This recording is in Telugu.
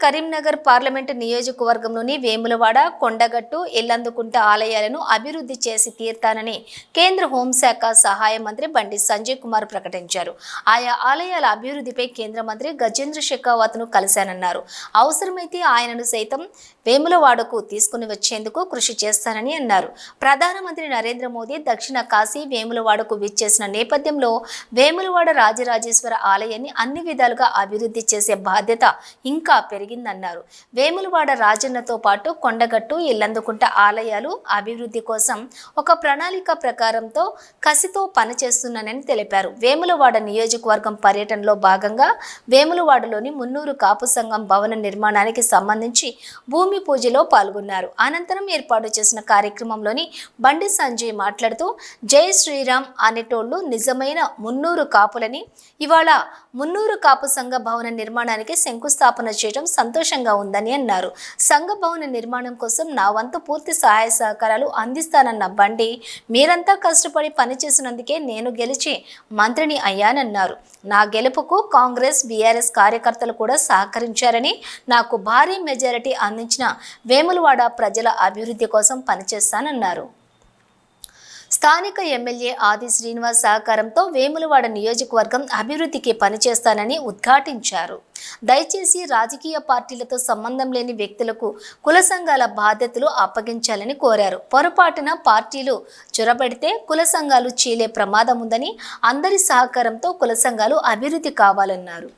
కరీంనగర్ పార్లమెంటు నియోజకవర్గంలోని వేములవాడ కొండగట్టు ఎల్లందుకుంట ఆలయాలను అభివృద్ధి చేసి తీర్తానని కేంద్ర హోంశాఖ సహాయ మంత్రి బండి సంజయ్ కుమార్ ప్రకటించారు. ఆయా ఆలయాల అభివృద్ధిపై కేంద్ర మంత్రి గజేంద్ర షెకావత్ను కలిశానన్నారు. అవసరమైతే ఆయనను సైతం వేములవాడకు తీసుకుని వచ్చేందుకు కృషి చేస్తానని అన్నారు. ప్రధానమంత్రి నరేంద్ర మోదీ దక్షిణ కాశీ వేములవాడకు విచ్చేసిన నేపథ్యంలో వేములవాడ రాజరాజేశ్వర ఆలయాన్ని అన్ని విధాలుగా అభివృద్ధి చేసే బాధ్యత ఇంకా పెరిగిందన్నారు వేములవాడ రాజన్నతో పాటు కొండగట్టు ఇల్లందుకుంట ఆలయాలు అభివృద్ధి కోసం ఒక ప్రణాళిక ప్రకారంతో కసితో పనిచేస్తున్నానని తెలిపారు. వేములవాడ నియోజకవర్గం పర్యటనలో భాగంగా వేములవాడలోని మున్నూరు కాపు సంఘం భవన నిర్మాణానికి సంబంధించి భూమి పూజలో పాల్గొన్నారు. అనంతరం ఏర్పాటు చేసిన కార్యక్రమంలోని బండి సంజయ్ మాట్లాడుతూ జై శ్రీరామ్ అనేటోళ్ళు నిజమైన మున్నూరు కాపులని ఇవాళ మున్నూరు కాపు సంఘ భవన నిర్మాణానికి శంకుస్థాపన చేయడం సంతోషంగా ఉందని అన్నారు. సంఘ భవన నిర్మాణం కోసం నా వంతు పూర్తి సహాయ సహకారాలు అందిస్తానన్న బండి మీరంతా కష్టపడి పనిచేసినందుకే నేను గెలిచి మంత్రిని అయ్యానన్నారు. నా గెలుపుకు కాంగ్రెస్ బీఆర్ఎస్ కార్యకర్తలు కూడా సహకరించారని నాకు భారీ మెజారిటీ అందించిన వేములవాడ ప్రజల అభివృద్ధి కోసం పనిచేస్తానన్నారు. స్థానిక ఎమ్మెల్యే ఆది శ్రీనివాస్ సహకారంతో వేములవాడ నియోజకవర్గం అభివృద్ధికి పనిచేస్తానని ఉద్ఘాటించారు. దయచేసి రాజకీయ పార్టీలతో సంబంధం లేని వ్యక్తులకు కుల సంఘాల బాధ్యతలు అప్పగించాలని కోరారు. పొరపాటున పార్టీలు చొరబడితే కుల సంఘాలు చీలే ప్రమాదం ఉందని అందరి సహకారంతో కుల సంఘాలు అభివృద్ధి కావాలన్నారు.